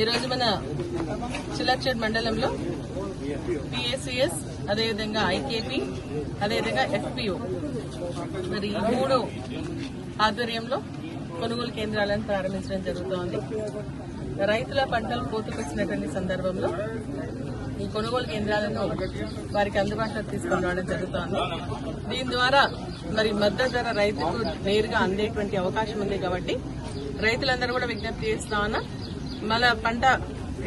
ఈరోజు మన చిలర్చేడ్ మండలంలో పిఎస్సిఎస్ అదేవిధంగా ఐకేపీ అదేవిధంగా ఎఫ్పిఓ మరి ఈ మూడు ఆధ్వర్యంలో కొనుగోలు కేంద్రాలను ప్రారంభించడం జరుగుతోంది. రైతుల పంటలు కోతుకొచ్చినటువంటి సందర్భంలో ఈ కొనుగోలు కేంద్రాలను వారికి అందుబాటులోకి తీసుకుని రావడం జరుగుతోంది. దీని ద్వారా మరి మద్దతు ధర రైతుకు నేరుగా అందేటువంటి అవకాశం ఉంది కాబట్టి రైతులందరూ కూడా విజ్ఞప్తి చేస్తా మళ్ళా పంట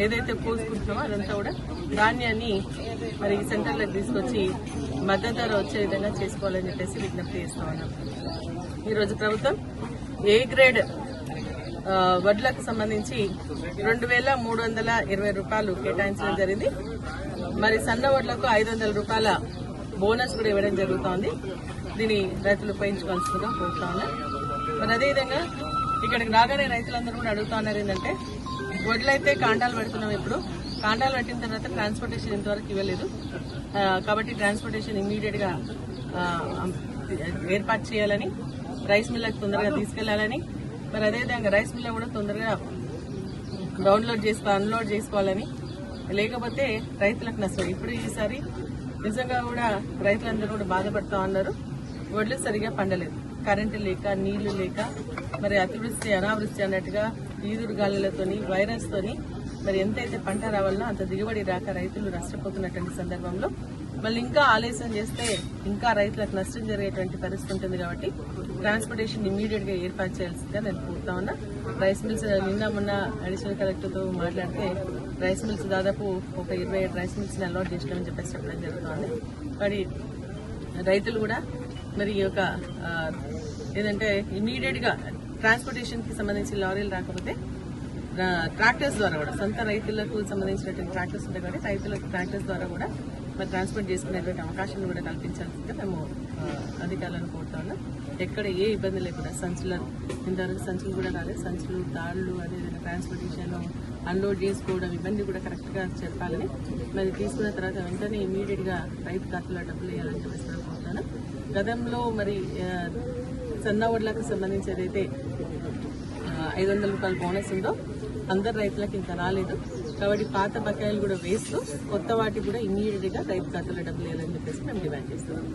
ఏదైతే కోసుకుంటున్నామో అదంతా కూడా ధాన్యాన్ని మరి ఈ సెంటర్లకు తీసుకొచ్చి మద్దతు ధర వచ్చే విధంగా చేసుకోవాలని చెప్పేసి విజ్ఞప్తి చేస్తా ఉన్నాం. ఈరోజు ప్రభుత్వం ఏ గ్రేడ్ వడ్లకు సంబంధించి రెండు వేల మూడు వందల ఇరవై రూపాయలు కేటాయించడం జరిగింది. మరి సన్న వడ్లకు ఐదు వందల రూపాయల బోనస్ కూడా ఇవ్వడం జరుగుతోంది. దీన్ని రైతులు ఉపయోగించుకోవాల్సిందిగా కోరుతా ఉన్నా. మరి అదేవిధంగా ఇక్కడికి రాగానే రైతులందరూ కూడా అడుగుతా ఉన్నారు ఏంటంటే వడ్లయితే కాండాలు పెడుతున్నాం ఇప్పుడు. కాండాలు పెట్టిన తర్వాత ట్రాన్స్పోర్టేషన్ ఇంతవరకు ఇవ్వలేదు. కాబట్టి ట్రాన్స్పోర్టేషన్ ఇమ్మీడియట్గా ఏర్పాటు చేయాలని రైస్ మిల్లకు తొందరగా తీసుకెళ్ళాలని మరి అదేవిధంగా రైస్ మిల్ కూడా తొందరగా డౌన్లోడ్ చేసుకో అన్లోడ్ చేసుకోవాలని లేకపోతే రైతులకు నష్టం. ఇప్పుడు ఈసారి నిజంగా కూడా రైతులందరూ కూడా బాధపడతా ఉన్నారు. వడ్లు సరిగా పండలేదు. కరెంటు లేక నీళ్ళు లేక మరి అతివృష్టి అనావృష్టి అన్నట్టుగా ఈదురు గాలులతోని వైరస్ తోని మరి ఎంతైతే పంట రావాలనో అంత దిగుబడి రాక రైతులు నష్టపోతున్నటువంటి సందర్భంలో మళ్ళీ ఇంకా ఆలస్యం చేస్తే ఇంకా రైతులకు నష్టం జరిగేటువంటి పరిస్థితి ఉంటుంది కాబట్టి ట్రాన్స్పోర్టేషన్ ఇమీడియట్గా ఏర్పాటు చేయాల్సిందిగా నేను కోరుతా ఉన్నా. రైస్ మిల్స్ నిన్న మొన్న అడిషనల్ కలెక్టర్తో మాట్లాడితే రైస్ మిల్స్ దాదాపు ఒక ఇరవై ఏడు రైస్ మిల్స్ని అలవాట్ చేసినామని చెప్పేసి చెప్పడం జరుగుతుంది. మరి రైతులు కూడా మరి ఈ యొక్క ఏంటంటే ఇమీడియట్గా ట్రాన్స్పోర్టేషన్కి సంబంధించిన సంబంధించి లారీలు రాకపోతే ట్రాక్టర్స్ ద్వారా కూడా సొంత రైతులకు సంబంధించినటువంటి ట్రాక్టర్స్ ఉంటాయి కాబట్టి రైతులకు ట్రాక్టర్స్ ద్వారా కూడా మరి ట్రాన్స్పోర్ట్ చేసుకునేటువంటి అవకాశం కూడా కల్పించాల్సిందిగా మేము అధికారులను కోరుతా ఉన్నాం. ఎక్కడ ఏ ఇబ్బంది లేకుండా సంచుల ఇంతవరకు సంచులు కూడా రాలేదు. సంచులు తాళ్ళు అదేవిధంగా ట్రాన్స్పోర్టేషన్ అన్లోడ్ చేసుకోవడం ఇవన్నీ కూడా కరెక్ట్గా చెప్పాలని మరి తీసుకున్న తర్వాత వెంటనే ఇమీడియట్గా రైతు ఖాతాలో డబ్బులు వేయాలని చెప్పేసి కూడా కోరుతాను గతంలో మరి సన్న వడ్లకు సంబంధించి ఏదైతే ఐదు వందల రూపాయలు బోనస్ ఉందో అందరు రైతులకు ఇంకా రాలేదు. కాబట్టి పాత బకాయిలు కూడా వేస్తూ కొత్త వాటి కూడా ఇమ్మీడియట్గా రైతు ఖాతాలో డబ్బులు వేయాలని చెప్పేసి మేము డిమాండ్ చేస్తున్నాం.